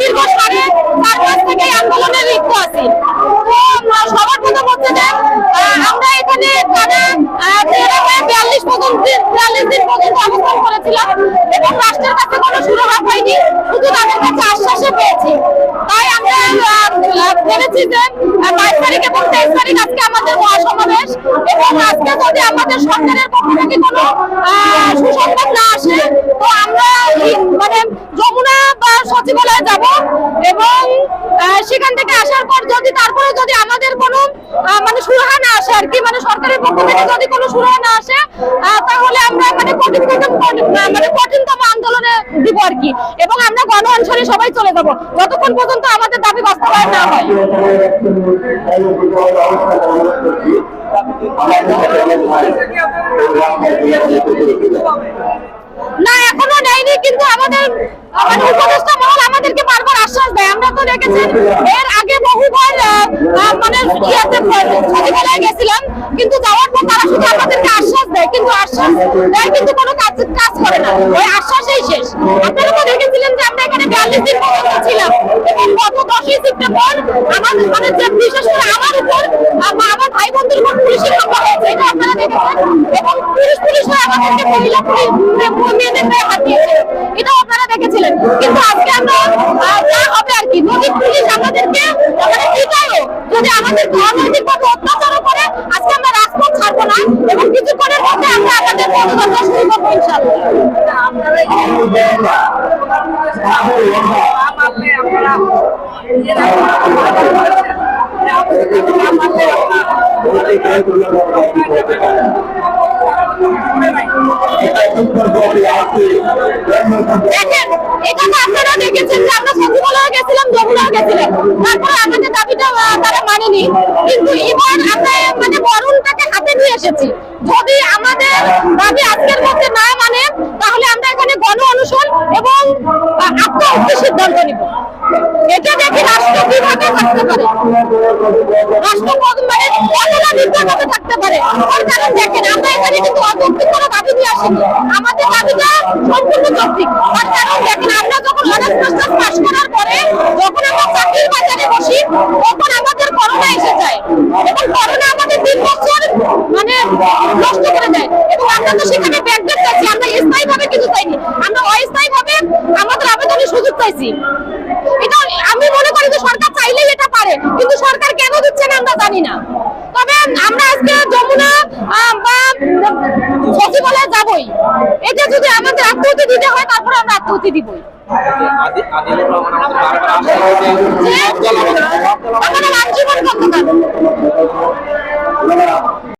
এই লিপ্ত আছি। তো সবার প্রথম হচ্ছে আমরা এখানে টানা বিয়াল্লিশ পর্যন্ত বিয়াল্লিশ দিন পর্যন্ত অবস্থান করেছিলাম এবং রাষ্ট্রের কোনো সুরাহা পাইনি শুধু তাদের কাছে আশ্বাসে পেয়েছি। ভেবেছি যে বাইশ তারিখ এবং তেইশ আমাদের মহাসমাবেশ এবং যদি আমাদের সরকারের পক্ষ থেকে না আসে, তো আমরা মানে যমুনা বা সচিবালয়ে যাব এবং সেখান থেকে আসার পর যদি, তারপরে যদি আমাদের কোনো মানে সুরাহা না আসে আর কি? মানে সরকারের পক্ষ থেকে যদি কোনো সুরাহা না আসে তাহলে আমরা মানে মানে কঠিনতম আন্দোলনে দিব আর কি। এবং আমরা গণ অনশনে সবাই চলে যাব। যতক্ষণ পর্যন্ত আমাদের দাবি বাস্তবায়ন না হয়। না, এখনও নেয়নি, কিন্তু আমাদের মানে উপদেষ্টা মহল আমাদেরকে বারবার আশ্বাস দেয় তো দেখেছি এর আগে বহুবার মানে ইয়াতে সচিবালয়ে গেছিলাম কিন্তু যাওয়ার পর তারা শুধু আমাদেরকে আশ্বাস দেয় কিন্তু আশ্বাস দেয় কিন্তু কোনো কাজ কাজ করে না ওই আশ্বাসেই শেষ আপনারা তো দেখেছিলেন যে আমরা এখানে বিয়াল্লিশ দিন পর্যন্ত ছিলাম এবং গত দশই সেপ্টেম্বর আমাদের মানে যে বিশেষ করে আমার উপর আমার ভাই বোনদের উপর পুলিশের হামলা হয়েছে এটা আপনারা দেখেছেন এবং পুলিশ পুলিশ হয়ে আমাদেরকে মহিলা মেয়েদের হাত দিয়েছে এটাও আপনারা দেখেছিলেন কিন্তু আজকে আমরা হবে আর কি যদি পুলিশ আমাদেরকে মানে পিটায়ও যদি আমাদের অনৈতিক ভাবে অত্যাচারও করে আজকে আমরা রাজপথ ছাড়বো না এবং কিছুক্ষণের মধ্যে আমরা আমাদের পদযাত্রা শুরু করব ইনশাআল্লাহ। দেখেন এখানে আপনারা দেখেছেন যে আমরা সচিবালয়ে গেছিলাম যমুনা গেছিলাম। আমাদের দাবিটা কিন্তু এবার আমরা মানে বরণটাকে হাতে নিয়ে এসেছি। যদি আমাদের দাবি আজকের মধ্যে না মানে তাহলে আমরা এখানে গণ অনুসরণ এবং আত্মহত্যা সিদ্ধান্ত নিব। এটা দেখি রাষ্ট্র বিভাগে থাকতে পারে? রাষ্ট্র মানে দেখেন, আমরা এখানে কিন্তু অযৌক্তিক কোনো দাবি নিয়ে আসিনি। আমাদের দাবিটা সম্পূর্ণ যৌক্তিক তার কারণ দেখেন আমরা যখন অনার্স তখন আমাদের করোনা এসে যায়। এবং আমাদের মানে কিছু চাইনি। আমরা অস্থায়ী আমাদের আবেদনের সুযোগ চাইছি। এটা আমি মনে করি যে সরকার চাইলেই এটা পারে, কিন্তু সরকার কেন দিচ্ছে না আমরা জানি না। তবে আমরা আজকে যমুনা বা সচিবালয়ে যাবই। এটা যদি আমাদের আত্মহতি দিতে হয় তারপরে আমরা আত্মহতি দিবই। আমাদের